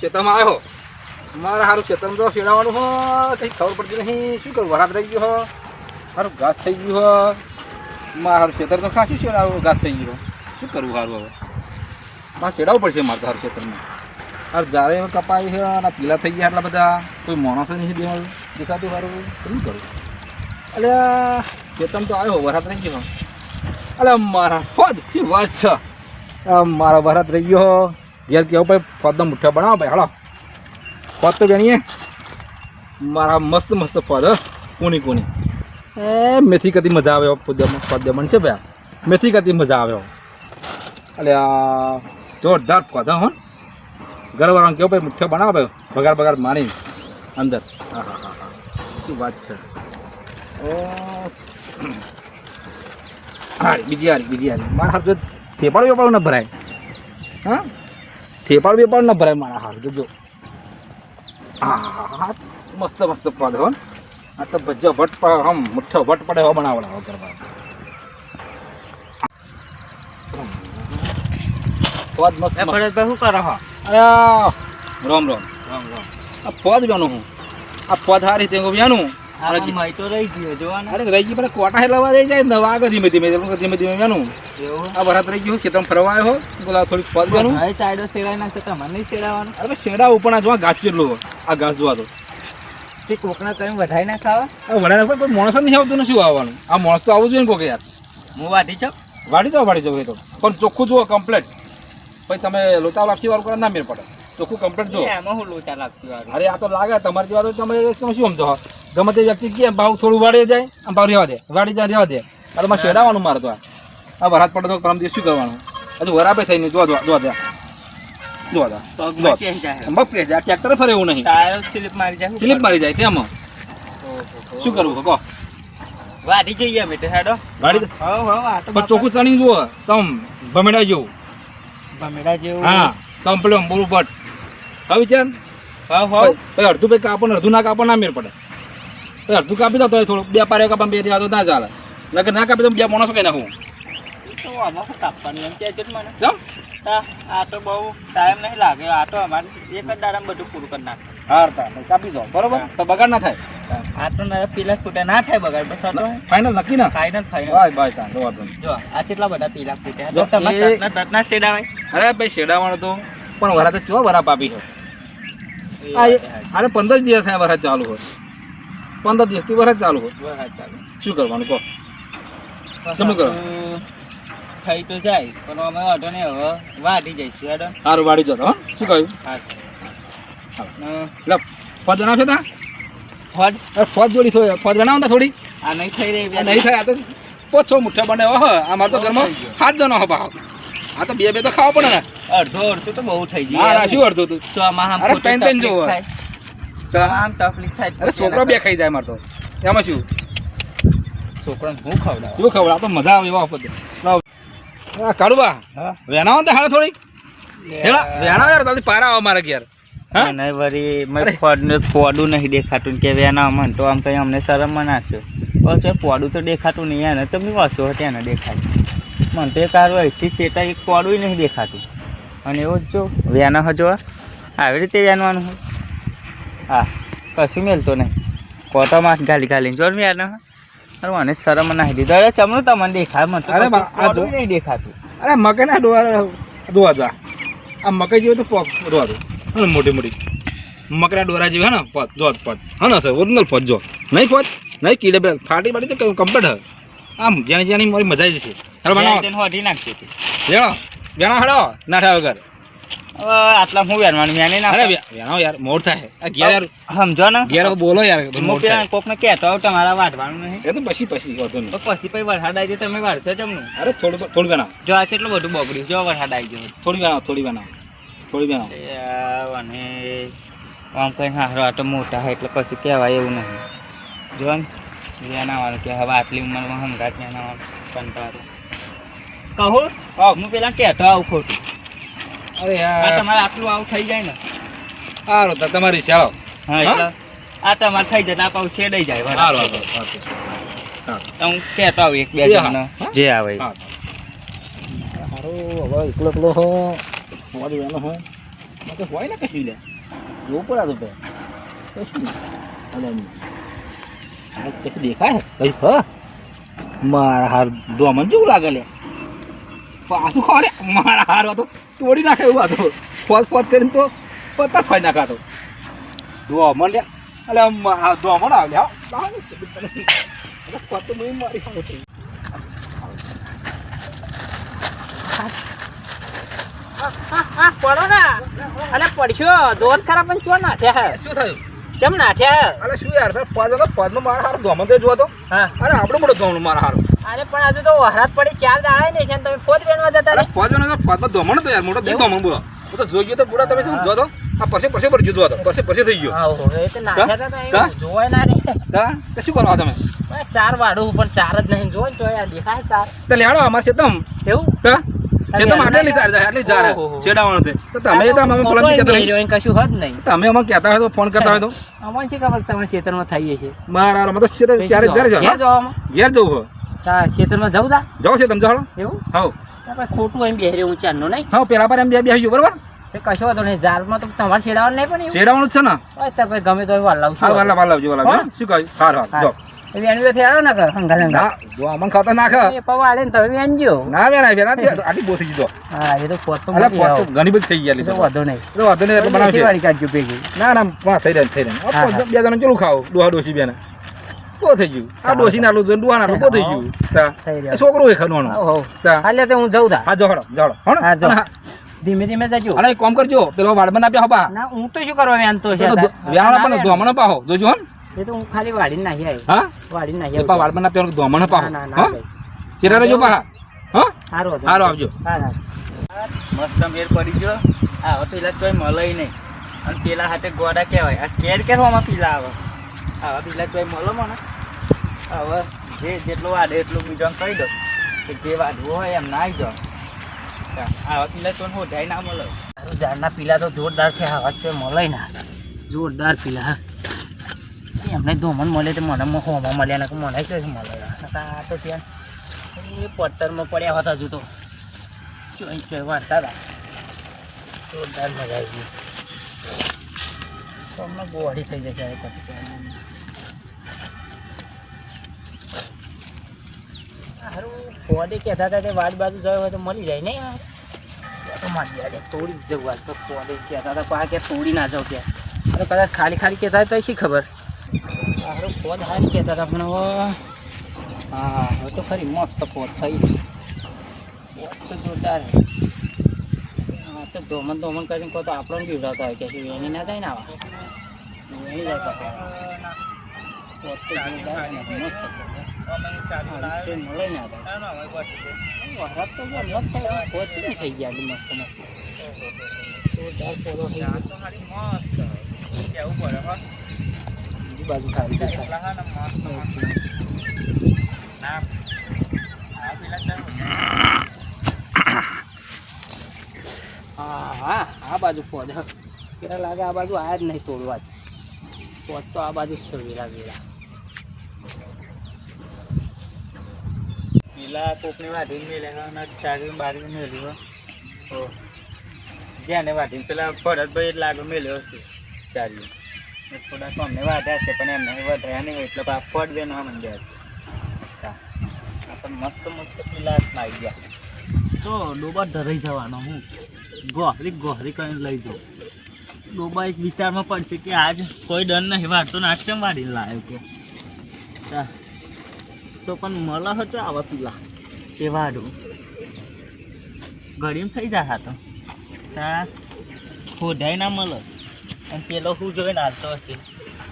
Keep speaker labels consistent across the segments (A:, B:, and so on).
A: ખેતરમાં આવ્યો. મારે સારું ખેતરમાં તો શેડાવાનું હો, કંઈ ખબર પડતી નહીં. શું કરું? વરાદ રહી ગયો હો. સારું ઘાસ થઈ ગયું હો. મારે સારું ખેતર તો ખાસું શેડાવું, ઘાસ થઈ ગયું. શું કરવું સારું હવે? મારે શેડાવવું પડશે મારે સારું ખેતરમાં હાર જ્યારે કપાય છે અને પીલા થઈ ગયા એટલા બધા, કોઈ માણસો નહીં દેવા દેખાતું સારું શું કરું? એટલે ખેતરમાં તો આવ્યો વરાત રહી ગયો. અલે, મારા ફોજ શું વાત છે. મારા વરાત રહી ગયો. ઘેર કેવું ભાઈ? ફોદો મુઠ્ઠો બનાવો ભાઈ, હાલો. ફોદ તો બેણીએ મારા મસ્ત મસ્ત હ. કોની કોની. એ મેથી કતી મજા આવે ફોદ્યા બનશે ભાઈ. મેથી કદી મજા આવે એટલે જોરદાર ફોદ, હો ઘરવાળાને કેવું ભાઈ, મુઠ્ઠો બનાવો ભાઈ. બગાડ બગાડ મારી અંદર. હા હા હા હા. શું વાત છે? ઓ. હા બીજી હારી બીજી હારી. મારા હાથ થેપાડ વેપાડ ન ભરાય. હા? થેપાડ બેપાળ ન ભરાય મારા હાલ જોજો. હા મસ્ત મસ્ત પદ હો. આ તો ભજો ભટ પડે આમ મુઠ્ઠો ભટ પડે હો બનાવડાવો કરવા પદ મસ્ત પડે
B: તો શું કરો હો?
A: અરે રોમ રોમ રામ રામ. આ પદ જાનું હું. આ પદ હારી તે જાનું વારે
B: કોકના તમે વધાઈ ના ખાવા
A: આ વડાના કોઈ માણસ નહીં આવતું ને શું આવવાનું? આ માણસ તો આવવું જોઈએ કોકે યાર.
B: હું વાટી છો?
A: વાડી જાવ વાડી જવું તો પણ ચોખ્ખું જુઓ કમ્પ્લેટ પછી તમે લોચા વાળું કરે ના મેળ પડે. ચોખ્ખું કમ્પ્લેટ જુઓ.
B: એમાં હું લોચા વાળું?
A: અરે આ તો લાગે તમારી જેવા તો તમે તમે શું સમજો? ગમે તે વ્યક્તિ કે ભાવ થોડું વાળી જાય આમ ભાવ રહેવા દે. વાડી જાય રહેવા દે. અરે મારે શેડાવવાનું મારે તો આ. વરાત પડે તો પરમ દિવસ શું કરવાનું? હજુ વરાપે નહીં જોવા જોવા દે. જોવા દે
B: જાય.
A: ટ્રેક્ટર ફરે એવું નહીં.
B: સ્લીપ મારી જાય
A: સ્લીપ મારી જાય તેમાં. શું કરવું કહો.
B: વાઢી જઈએ હેડો.
A: પણ ચોખ્ખું ચણી જુઓ તમ ભમેડા જેવું.
B: ભમેડા જેવું.
A: હા કમ્પ્લેટ બોલું બટ હવે ચાલ
B: હવ
A: હા અડધું ભાઈ કાપો ને અડધું ના કાપો ના મેર પડે. અડધું કાપી દો તો થોડું. બે પારે કાપા બે રહ્યા તો ના ચાલે. નકર ના કાપી તો બે માણસો કઈ નાખું
B: કાપવાનું એમ મને? આ તો બહુ ટાઈમ નહીં લાગે. આ તો અમારે એક જ દાડામાં બધું પૂરું કરી નાખે.
A: કાપી દો. બરોબર? તો બગાડ ના થાય.
B: આ તો મારા પીલા ફૂટે. ના થાય બગાડ. બસ
A: ફાઇનલ નક્કી ના?
B: ફાઈનલ ફાઈનલ
A: બાય બાય તા જોવા
B: જો આ કેટલા બધા પીલા ફૂટ્યા
A: જો,
B: શેડાવાય
A: અરે ભાઈ શેડાવાળો તો પણ વરા તો ચો વરા પાપી છે? અરે પંદર દિવસ થયા વરસાદ ચાલુ હોય. પંદર દિવસથી વરસાદ ચાલુ હોય
B: ચાલો.
A: શું કરવાનું કહો? તમે કરો.
B: થઈ તો જાય પણ અમે અઢો ને હવે. વાઢી જઈશું અઢો
A: સારું વાઢી જતો શું કહ્યું? એટલે ફોજ બનાવશો તા? ફોજ? ફોજ જોડી થોડી ફોજ બનાવો ને થોડી.
B: આ નહીં થઈ રહી
A: નહીં થાય આ તો પોછો મુઠ્ઠો બને. હો અમારે તો ઘરમાં સાત જણો હો ભાવ આ તો બે બે તો ખાવા પડે ને.
B: અડધો અડધું તો બહુ થઈ જાય
A: શું અડધું? તું
B: આમ
A: અરે ત્રણ ત્રણ જોવો.
B: તો આમ તકલીફ થાય
A: અરે છોકરો બે ખાઈ જાય મારતો એમાં શું?
B: છોકરાને હું ખવડાવું?
A: શું ખવડાવ? તો મજા આવે એવા વખતે. લાવ. આ કાળુબા.
B: હા?
A: વેણાવો ને હાલ થોડી હેડા વેણાવો યાર તારી પારા આવો મારા ઘેર. હા?
B: મને વળી મેં
A: અરે.
B: ફોડું નહીં દેખાતું કે વેના મન તો આમ કંઈ અમને શરમ બસ એ તો દેખાતું નહીં એને તમે વસો તેને દેખાય. મને તો એક આરો અહીંથી સેટા એક ફોડું નહીં દેખાતું. અને એવું જ જો વેના હજો આવી રીતે વેનવાનું હોય. હા કશું મેલતો નહીં. કોટા માસ ગાલી ગાલીને જો યાર અરે મને શરમ નાખી દીધો. અરે ચમનું તમને દેખાય મને
A: અરે આ જો.
B: નહીં દેખાતું.
A: અરે મકાઈ ના ડોવા દોવા દો આ. મકાઈ જેવું તો પોક દોવા દો. મોટી મોટી. મકરા ડોરા જેવી હે ને પદ જો પદ હા ને સર ઓરિજિનલ પદ જો. નહીં પદ નહીં કિલે ફાટી બાટી તો કમ્પ્લીટ આમ જ્યાં જ્યાંની મારી મજા જ જશે. હેડો બનાવો. વેણો વેણો હડો ના થાય વગર.
B: આટલા હું વેનવાનું વેની
A: અરે
B: ના
A: વે- વેણો યાર મોડ થાય. આ ઘેર યાર
B: સમજો ને.
A: ઘેર બોલો યાર મોડ થાય.
B: કોકને કહેતો હોઉં તમારા વાઢવાનું નહીં.
A: એ તો પછી પછી વાંધો નહીં.
B: તો પછી પછી વરસાદ આવી જાય તમે વાળશો જમનું
A: અરે થોડું થોડું બનાવો
B: જો આ કેટલું બધું બગડ્યું જો વરસાદ આવી ગયો.
A: થોડી બનાવો થોડી બનાવો થોડી બનાવો
B: અને આમ કઈ હારો આ તો મોટા હોય એટલે પછી કહેવાય એવું નહીં. જો ને વેનાવાનું કે હવે આટલી ઉંમરમાં હંગાત વેનાવાનું કંટાળો. કહું. હું. પેલા કહેતો આવું ખોટું.
A: અરે યાર.
B: તમારે આટલું આવું થઈ જાય ને.
A: સારું તો તમારી ચાલો
B: હા એટલે આ તમારે થઈ જાય આ પાછું છેડાઈ જાય
A: સારું. સારું
B: હું. કહેતો આવું એક બે
A: હા.
B: જે આવે.
A: સારું હવે એકલો એકલો હો. મારી વેનો હો. હોય ને કશું લે. જોવું પડે તો કશું દેખાય કઈ મારા હાર દોમન જેવું લાગે લે. પાછું ખોલે મારા હાર હતો તોડી નાખે એવું હતો તો. ફોત ફોત કરીને તો પત્તા ફાઈ નાખાતો ધોમણ લે. એટલે દોમન આવે
C: પડો ને અલે પડ્યો જોર ખરા પણ ચો નાખ્યા હે?
A: શું થયું?
C: કેમ નાખ્યા
A: અરે શું યાર પદ પદમાં મારા હારો તો જોવા તો.
C: હા.
A: અરે આપણો મોટો દોમણ મારા હાર.
C: અરે પણ આજે તો વહરાત પડી ચાર દાડે નહીં છે તમે ફોજ વેણવા જતા
A: અરે
C: ફોજ
A: પદ ફોજ પદમાં દોમણ તો યાર મોટો તો દોમણ બોલો. હું તો જોઈએ તો પૂરા તમે શું જોતો? આ પછી પછી પર જુદો હતો પછી પછી થઈ ગયો.
C: આવો એ તો નાખ્યા હતા તો જોવાય ના રે.
A: કા? તે શું કરવા તમે?
C: ચાર વાડું પણ ચાર જ નહીં જોવો તો યાર દેખાય ચાર.
A: તો લેડો અમાર શેતમ.
C: એવું?
A: તા શેતમ આટલી ચાર જાય આટલી ચાર છેડાવણ તે. તો તમે તો અમે
C: ફોટો
A: પેલા
C: ય
A: કહેતા
C: મેલ્યો, એને કશું હદ નહીં.
A: તમે અમે કહેતા હોય તો ફોન કરતા હોય તો.
C: અમને શી ખબર તમે થઈએ છે?
A: મારા અમે તો શેતમ ક્યારે ઘેર જાવ ઘેર જવું હોય.
C: તા ખેતરમાં જવું તા?
A: જાઓ શેતમ જાઓ
C: એવું? ખોટું એમ બેહરે હું નહીં?
A: હા પેલા પર એમ બે ગયો બરાબર?
C: તે કશો વાંધો નહીં જાલમાં તો તમારે છેડાવવાનું નહીં પણ
A: છે ને?
C: ગમે તો
A: હા વાલા વાલા લાવજો વાલા
C: હા?
A: શું કહ્યું. જો.
C: કર હંગા હંગા
A: ના જો અમન ખાતા નાખે.
C: એ પવા આલે ને તમે વેણજો
A: બોસી
C: હા એ તો પોત તો મોટી
A: પોત ઘણી બધી થઈ ગયેલી
C: તો વાંધો નહીં.
A: વાંધો નહીં એટલે બનાવશે.
C: વાળી કાઢજો ભેગી.
A: ના ના થઈ રહ્યા બે જણા ચેલું ખાવ? ડોહા ડોસી બેને. બહુ થઈ ગયું. આ ડોસી નાલું છે ડોહા નાલું બહુ થઈ ગયું. તા. છોકરો એ ખનવાનો.
C: હો હો.
A: તા.
C: હાલે તો હું જઉં તા.
A: હા જોડો જોડો હણ
C: હા, જો. ધીમે ધીમે જજો.
A: અરે કામ કરજો પેલો વાડમાં આપ્યા હોબા
C: ના હું તો શું કરવા વેણતો
A: તો
C: છે
A: વ્યાણા
C: ના
A: પણ
C: વેણ.
A: પાહો જોજો હન
C: એ તો હું ખાલી વાડી નાહી આવ્યો
A: હા?
C: વાડી નાહી આવ્યો
A: વાડમાં આપ્યા ધોમણ પાહો
C: ના ના
A: હા?
C: ના.
A: ચિરા રહેજો પાહા હા?
C: સારું
A: હારો આવજો.
C: હા હા
B: મસ્ત મેર પડી ગયો. આ હવે પેલા કોઈ મળે નહીં. અને પેલા હાથે ગોડા કહેવાય. આ કેર કેરવામાં પેલા આવે? આવા બીજા કોઈ મળો મને. હવે જે જેટલું વાડે એટલું બીજો કહી દો કે જે વાડવું હોય એમ ના જાઓ આવા પીલા તો હોધાય ના મળે.
C: ઝાડના પીલા તો જોરદાર છે આવા તો મળે ના. જોરદાર પીલા એમને ધોમણ મળે તો મને હોમાં મળ્યા ને મને કઈ મળે આ તો ત્યાં એ પથ્થરમાં પડ્યા હતા હજુ તો. વાંચતા હતા. જોરદાર મજા આવી ગઈ. તો હમણાં ગોળી થઈ જશે હવે પછી ત્યાં. હારું કહેતા હતા તે વાડ બાજુ જયો હોય તો મળી જાય નહીં તો મારી યાર તોડી જવું આજ તો કહેતા હતા તોડી ના જાવ કે. કદાચ ખાલી ખાલી કહેતા હતા ખબર? હારું ફોડ હારી કહેતા હતા, પણ હા, હવે તો ખરી મસ્ત ફોડ થઈ. તો જોરદાર. હા તો ધોમન ધોમન કરીને કહો તો આપણને બીવડાવતા હોય કે એની ના થાય ને આવા. થઈ ગયા મસ્ત મસ્ત. બીજી દેખાય. હા હા આ બાજુ હ. પેલા લાગે આ બાજુ આયા જ નહીં તોડવા જ ફોડ તો આ બાજુ છે વેલા વેલા
B: પેલા કોકને વાઢીને અને ચારી બારી મેળ્યો ઓ જ્યાંને વાઢીને. પેલા ભરતભાઈ જ લાગે મેલ્યો હશે ચારી થોડાક અમને વાઢ્યા છે પણ એમને વધાર્યા નહીં એટલે આ ફળ આ મંડ્યા છે. પણ મસ્ત મસ્ત પેલા આવી ગયા
C: તો ડોબા ધરાઈ જવાનો હું. ગોહરી ગોહરી કરીને લઈ જાઉં. ડોબા એક વિચારમાં પડશે કે આજ કોઈ ડર નહીં વાળતો ને કેમ વાળીને લાવ્યો કે? તો. પણ મળે હતો આવા પેલા. એ વાડું. ગરીમ થઈ જાય હા તો. ખોદાય ના મળે અને પેલો શું જોઈને હાલતો હશે.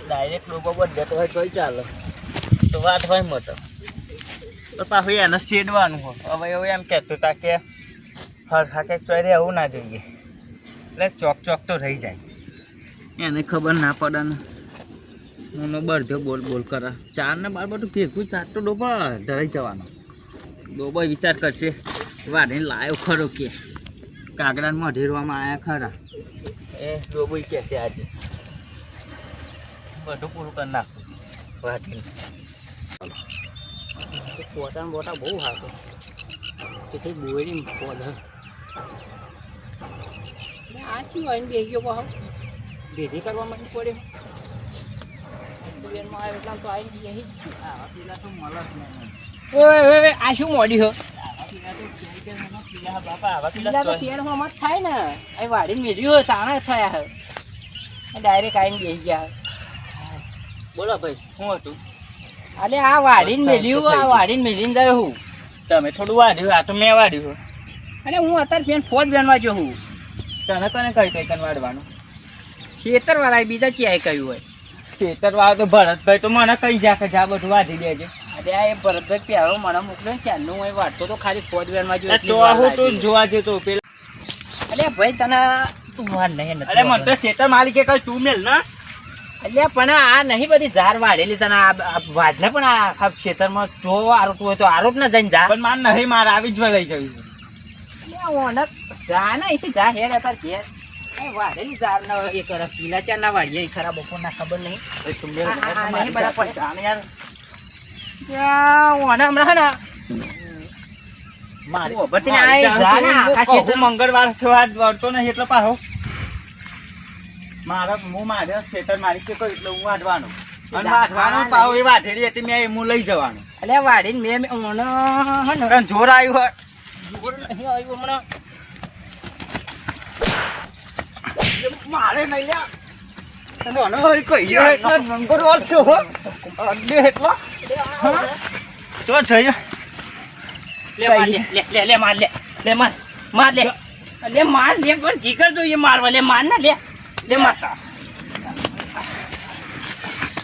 C: ડાયરેક્ટ ડોબો બધેતો હોય તોય ચાલે. તો વાત હોય મોટો. તો પાછું એને શેડવાનું હોય.
B: હવે એવું એમ કહેતું તા કે હરખા કે ચોરે એવું ના જોઈએ. એટલે ચોક ચોક તો રહી જાય.
C: એને ખબર ના પડે ને. એનો બળધો બોલ બોલ કરે. ચાર ને બાર બધું ભેગું ચાર તો ડોબા ધરાઈ જવાનો. ડોબો વિચાર કરશે. વાડીને લાયો ખરો કે. કાગડાને મઢેરવામાં આવ્યા ખરા.
B: એ ડોબો કે છે આજે. બધું પૂરું કરી નાખું. વાટીને.
C: પોતા બોટા બહુ હાથો કે બોરી પોદ આ શું હોય ને બેસી ગયો ભેગી કરવા મને પડે. એટલા તો આવી બેસી આવા પેલા તો મળે જ નહીં. ઓય, ઓય, ઓય, આ શું મોડી હો? થાય ને. અહીં વાડીને મેળ્યું તાણા થયા હે ડાયરેક્ટ આવીને બેસી ગયા હે.
B: બોલો ભાઈ શું હતું?
C: અરે આ વાડીને મેળ્યું આ વાડીને મેલીને જાય હું.
B: તમે થોડું વાઢ્યું આ તો મેં વાઢ્યું.
C: અને હું અત્યારે ફેન ફોજ બેનવા જો હું.
B: તને કને કઈ કઈ કઈ વાઢવાનું?
C: ખેતર વાળા બીજા ક્યાંય કહ્યું હોય?
B: ખેતર વાળા તો ભરતભાઈ તો મને કઈ જા કે જા બધું વાંધી દેજે.
C: અરે આ એ ભરતભાઈ પ્યારો મને મોકલે ને ક્યારનું હોય વાટતો તો ખાલી ફોજ બેનવા જો
B: તો હું તો જોવા જતો પેલા.
C: અરે ભાઈ તને તું વાર નહીં
B: અરે મને તો ખેતર માલિકે કઈ તું મેલ ના.
C: એટલે પણ આ નહીં બધી ઝાર વાળેલી તને આ વાઢને પણ આ આખા ખેતરમાં જો આરોટવું હોય તો આરોપ ના જઈને જા.
B: પણ માર નહીં માર આવી જ લઈ જવી
C: ઓનક જા ના જા હેર હતા ઘેર. એ કરે પીલા ના ખરા બપોરના ખબર નહીં. નહીં
B: બધા પૈસા યાર. મંગળવાર વળતો નહીં એટલે પાછો. મારો હું મારે ખેતર મારી કે એટલે હું વાઢવાનો. અને વાઢવાનો પાછો એ વાઢેલી હતી મેં હું લઈ જવાનું.
C: એટલે વાઢીને મેં
B: જોર આવ્યું હોય.
C: જોર નહીં આવ્યું હમણાં.
B: મારે નહીં લ્યા. તને કહીએ એટલે મંગળવાર થયો હો. અડે એટલો. તો જઈએ.
C: લે માર લે લે લે લે માર લે લે માર માર લે. લે માર લે પણ જીગર જોઈએ મારવા લે માર ના લે. લે માર.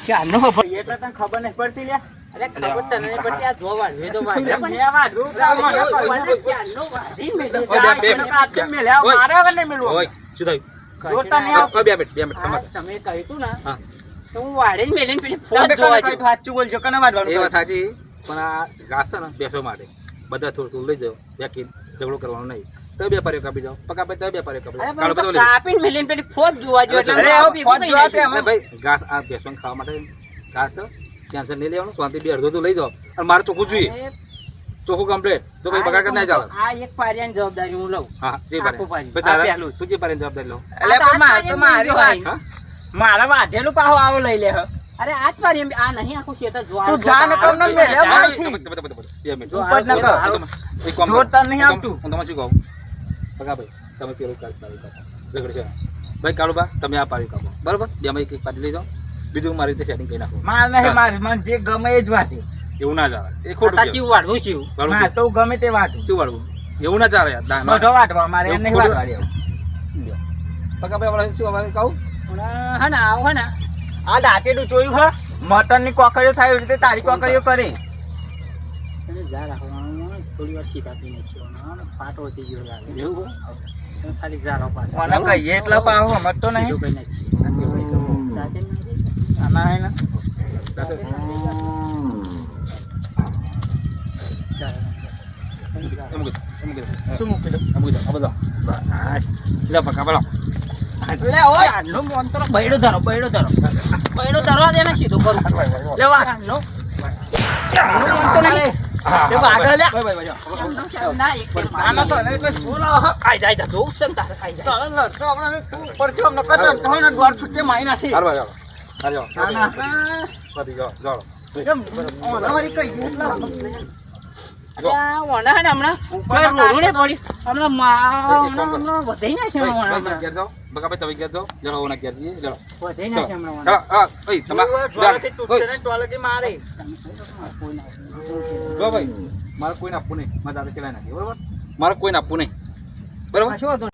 C: ચાનો ભાઈ
B: એટલે તને ખબર નહીં પડતી લે.
C: અરે ખબર તને નહીં પડતી આ તો પણ
B: મને
C: મેલે.
B: મારે
A: શું થયું
B: જોતા નહીં આવતું.
A: બે મિનિટ બે મિનિટ
C: તમે કહ્યું તું ને તો હું વાળીને મેલીને પેલી
B: તમે
C: જોવા જો
B: સાચું બોલજો કને વાઢવાનું
A: એ વાત સાચી. પણ આ ઘાસ ને બેસવા માટે બધા થોડું થોડું લઈ જાઓ. વ્યાકી ઝઘડો કરવાનો નહીં. તો બે કાપી જાઓ. પકા ભાઈ તો બે કાપી જાઓ. કાળો બધો
C: કાપીને મેલીને પેલી ફોજ જોવા જો એટલે
A: અરે,
C: આવો ભેગું
B: જોવા
C: જાય.
A: ભાઈ ઘાસ આ બેસો ખાવા માટે. ઘાસ છે ટેન્શન નહીં લેવાનું. શાંતિ બે અડધો તો લઈ જાઓ. અને મારે ચોખ્ખું જોઈએ. ચોખ્ખું કમ્પ્લેટ તો ભાઈ બગાડ કરી ના જાવ
C: આ એક પારિયાની જવાબદારી હું લઉં
A: હા જે
C: આખું
A: પારી
C: પારી. આ પહેલું.
A: તું જે પારીની જવાબદારી લઉં
B: એટલે પણ મારે તો મારી વાત મારા વાઢેલું પાહો આવો લઈ લે હે.
C: અરે આ જ આ નહીં આખું ખેતર જોવા
B: તું જા ને
C: જોવા.
B: કહું મેલે
C: જા.
B: મારથી.
C: જો
B: ઉપર ન કર.
A: એક કામ
B: જોર
A: કરો.
B: નહીં આવતું.
A: હું તમને શું કહું બગા ભાઈ તમે પેલું કાલ પાડી કાઢો છે ભાઈ કાળુબા તમે આ પાડી કાપો બરાબર બે માં એક એક પાડી લઈ જાઓ બીજું મારી રીતે સેટિંગ કરી નાખો
B: માર નહીં માર મને જે ગમે એ જ વાઢે
A: એવું ના ચાલે એ ખોટું કહેવાય.
C: ચીવું વાળવું ચીવું.
A: વાળું
B: મારે તો ગમે તે વાટું
A: શું વાળવું એવું ના ચાલે યાર ના, ના.
B: બધો વાઢવા મારે એમ નહીં
A: ખોટું.
B: વાઢવા દેવું.
A: શું અમારે કહું
C: હા હે ને આવો હે ને
B: આ દાંતેડું જોયું હે મટનની કોકરીઓ થાય એવી રીતે તારી કોકરીઓ કરે
C: એને જા રાખવાનું. થોડી વાર સીધા પીને છીવાનો. ફાટો થઈ ગયો લાગે.
A: એવું
C: એને ખાલી જારો પાડો.
B: મને કહીએ એટલે પાછો સમજતો નહીં
C: બીજું કંઈ નથી. જાતે જ નથી.
B: આના હે ને
A: એમ
B: શું મૂકી દઉં
A: કીધું. આ બધો. લે બકા બોલો
B: લે ઓય
C: ચાંદલો મોંતરો બૈડો ધરો, બૈડો ધરો. બૈડો ધરવા દે ને સીધું કરું.
B: લેવા
C: ચાંદલો. ચાંદલો મોંતો નહીં.
B: એ વાગે લે
A: ભાઈ ભાઈ ભાઈ.
C: ના, એક
B: આનો તો લાવો હે?
C: ખાઈ જાય તો જોવું જ છે ને તારે ખાઈ જાય.
B: લડતો આપણે તું ઉપર છો અમને કદમ તો ને દોઢ ફૂટે મારી નાખી
A: હાલ ભાઈ. હાલ જાઓ.
B: ના ના એટલે
C: અલ્યા, ઓના હે ને હમણાં કોઈ રોડું નહીં પડ્યું. હમણાં મા- હમણાં- હમણાં વધાઈ નાખ્યું
A: ભાઈ,
C: હમણાં
A: ભાઈ,
C: હમણાં.
A: ઘેર જાઓ. બકા ભાઈ તમે ઘેર જાઓ. જરા ઓના ઘેર જઈએ. જરા.
C: વધાઈ નાખ્યું હમણાં
A: હા,
C: ઓના.
A: હા, ભાઈ, તમા-
B: જ્વાળાથી તૂટશે
A: ઓય,
B: ને મારે.
A: કોઈ ભાઈ, મારે કોઈને આપવું નહીં. મારે કોઈને આપવું નહીં. બરોબર?